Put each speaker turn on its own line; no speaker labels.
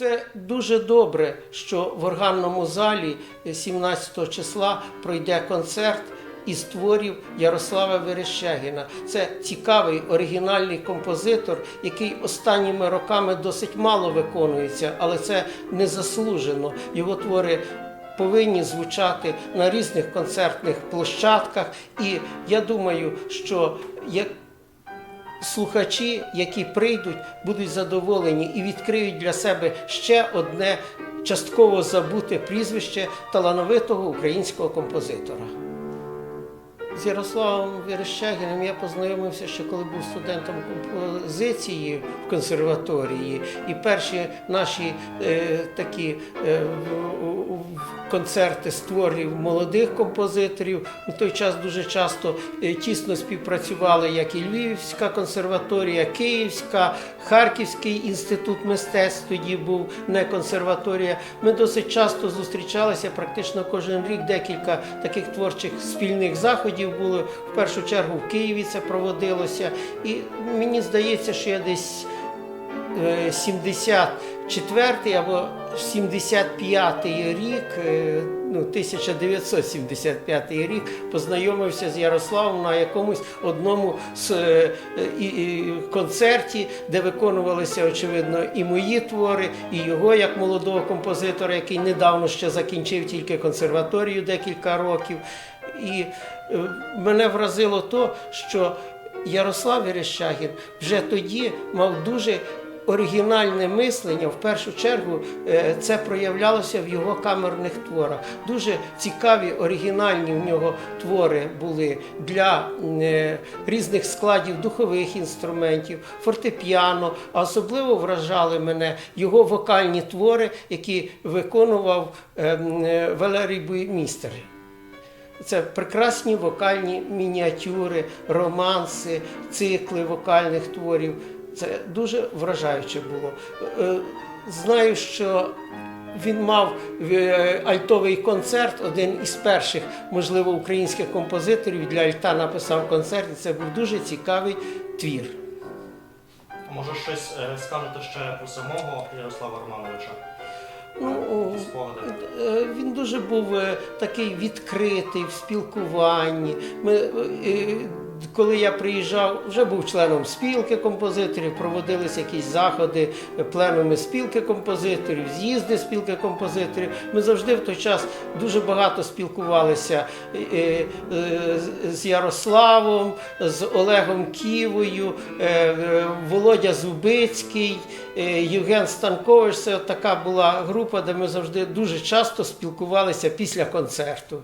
Це дуже добре, що в органному залі 17 числа пройде концерт із творів Ярослава Верещагіна. Це цікавий оригінальний композитор, який останніми роками досить мало виконується, але це не заслужено. Його твори повинні звучати на різних концертних площадках. І я думаю, що як слухачі, які прийдуть, будуть задоволені і відкриють для себе ще одне частково забуте прізвище талановитого українського композитора. З Ярославом Верещагіним я познайомився ще коли був студентом композиції в консерваторії. І перші наші е, такі е, концерти з творів молодих композиторів. У той час дуже часто е, тісно співпрацювали як і Львівська консерваторія, Київська, Харківський інститут мистецтв тоді був не консерваторія. Ми досить часто зустрічалися практично кожен рік декілька таких творчих спільних заходів було. В першу чергу в Києві це проводилося. І мені здається, що я десь е, 74 або 75 рік, е, ну, 1975 рік, познайомився з Ярославом на якомусь одному з е, концерті, де виконувалися, очевидно, і мої твори, і його як молодого композитора, який недавно ще закінчив тільки консерваторію декілька років. І е, мене вразило то, що Ярослав Верещагін вже тоді мав дуже оригінальне мислення. В першу чергу е, це проявлялося в його камерних творах. Дуже цікаві оригінальні в нього твори були для е, різних складів духових інструментів, фортепіано. А особливо вражали мене його вокальні твори, які виконував е, м, е, Валерій Буймістер. Це прекрасні вокальні мініатюри, романси, цикли вокальних творів. Це дуже вражаюче було. Е, Знаю, що він мав е, альтовий концерт, один із перших, можливо, українських композиторів для альта написав концерт, і це був дуже цікавий твір.
Може щось е, скажете ще про самого Ярослава Романовича? Спогади.
Е, Він дуже був е, такий відкритий в спілкуванні. Ми, е, коли я приїжджав, вже був членом спілки композиторів, проводилися якісь заходи, пленуми спілки композиторів, з'їзди спілки композиторів. Ми завжди в той час дуже багато спілкувалися е, е, з- Ярославом, з Олегом Ківою, е, Володя Зубицький, Євген Станкович. Це така була група, де ми завжди дуже часто спілкувалися після концерту.